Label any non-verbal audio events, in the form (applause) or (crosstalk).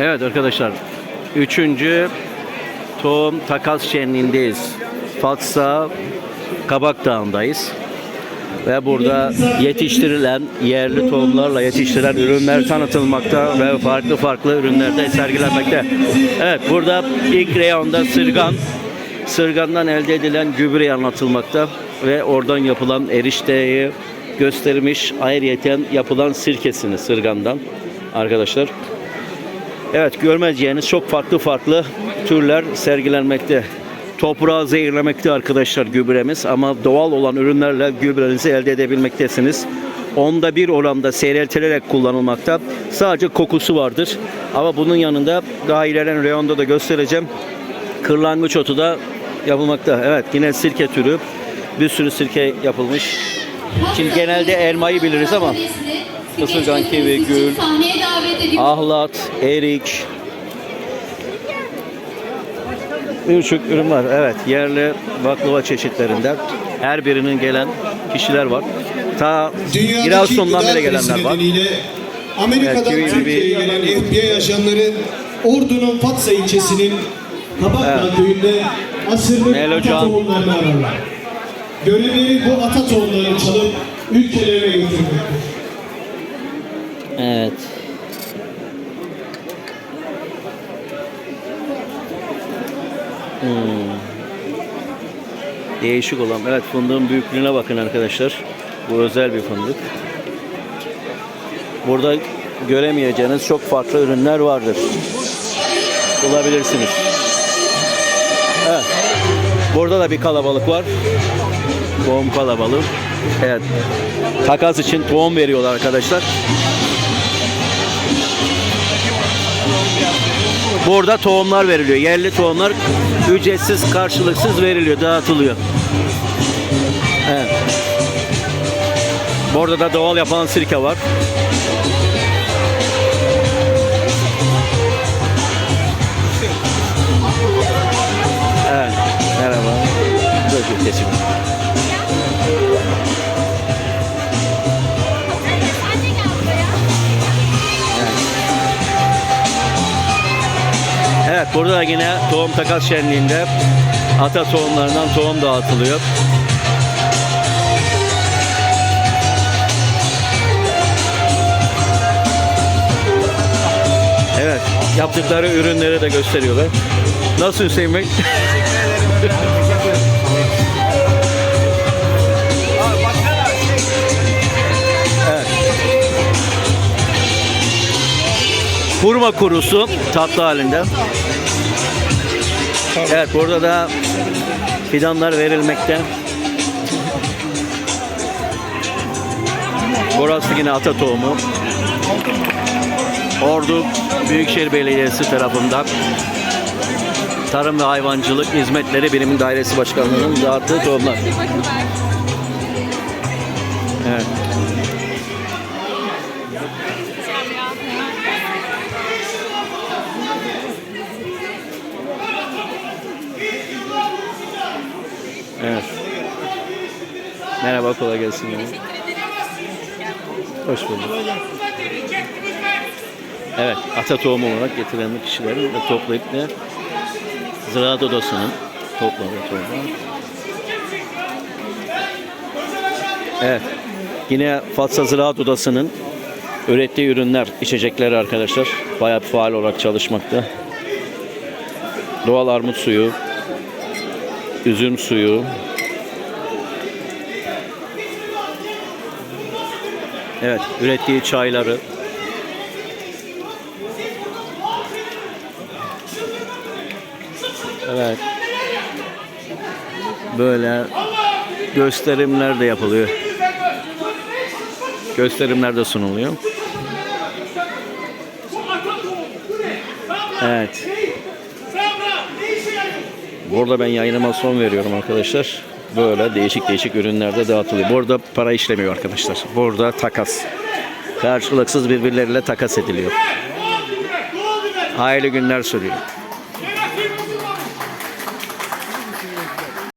Evet arkadaşlar. Üçüncü tohum takas şenliğindeyiz. Fatsa Kabak Dağı'ndayız. Ve burada yetiştirilen, yerli tohumlarla yetiştirilen ürünler tanıtılmakta ve farklı farklı ürünlerde sergilenmekte. Evet burada ilk reyonda sırgan, sırgandan elde edilen gübre anlatılmakta ve oradan yapılan erişteyi göstermiş ayrıyeten yapılan sirkesini sırgandan arkadaşlar. Evet görmeyeceğiniz çok farklı farklı türler sergilenmekte. Toprağı zehirlemekte arkadaşlar gübremiz ama doğal olan ürünlerle gübrenizi elde edebilmektesiniz. Onda bir oranda seyreltilerek kullanılmakta. Sadece kokusu vardır. Ama bunun yanında daha ilerleyen reyonda da göstereceğim. Kırlangıç otu da yapılmakta. Evet yine sirke türü. Bir sürü sirke yapılmış. Şimdi genelde elmayı biliriz ama ısırgan, kivi, gül, Sahneye davet ediyorum. ahlat, erik, birçok ürün var. Evet, yerli baklava çeşitlerinden her birinin gelen kişiler var. Ta Giresun'dan bile gelenler var. Amerika'dan Evet, Türkiye'ye bir- gelen FBI ajanları Ordu'nun Fatsa ilçesinin Kabakdağ Evet. köyünde asırlık Melocan. ata tohumlarını ararlar. Görevleri bu ata tohumlarını çalıp ülkelerine götürmektir. Evet. Hmm. Değişik olan. Evet fındığın büyüklüğüne bakın arkadaşlar. Bu özel bir fındık. Burada göremeyeceğiniz çok farklı ürünler vardır. Bulabilirsiniz. Evet. Burada da bir kalabalık var. Tohum kalabalığı. Evet. Takas için tohum veriyorlar arkadaşlar. Burada tohumlar veriliyor. Yerli tohumlar ücretsiz, karşılıksız veriliyor, dağıtılıyor. Evet. Burada da doğal yapan sirke var. Burada da yine tohum takas şenliğinde ata tohumlarından tohum dağıtılıyor. Evet yaptıkları ürünleri de gösteriyorlar. Nasıl Hüseyin Bey? Evet. (laughs) Hurma kurusu tatlı halinde. Evet burada da fidanlar verilmekte. Burası yine ata tohumu. Ordu Büyükşehir Belediyesi tarafından Tarım ve Hayvancılık Hizmetleri Birimi Dairesi Başkanlığı'nın dağıttığı tohumlar. Evet. Merhaba, kolay gelsin. Hoş bulduk. Evet, ata tohumu olarak getirilen kişilerin de toplayıp ne? Ziraat Odası'nın topladığı tohumu. Evet, yine Fatsa Ziraat Odası'nın ürettiği ürünler, içecekleri arkadaşlar bayağı faal olarak çalışmakta. Doğal armut suyu, üzüm suyu, Evet, ürettiği çayları. Evet. Böyle gösterimler de yapılıyor. Gösterimler de sunuluyor. Evet. Burada ben yayınıma son veriyorum arkadaşlar. Böyle değişik değişik ürünlerde dağıtılıyor. Burada para işlemiyor arkadaşlar. Burada takas. Karşılıksız birbirleriyle takas ediliyor. Hayırlı günler söylüyorum.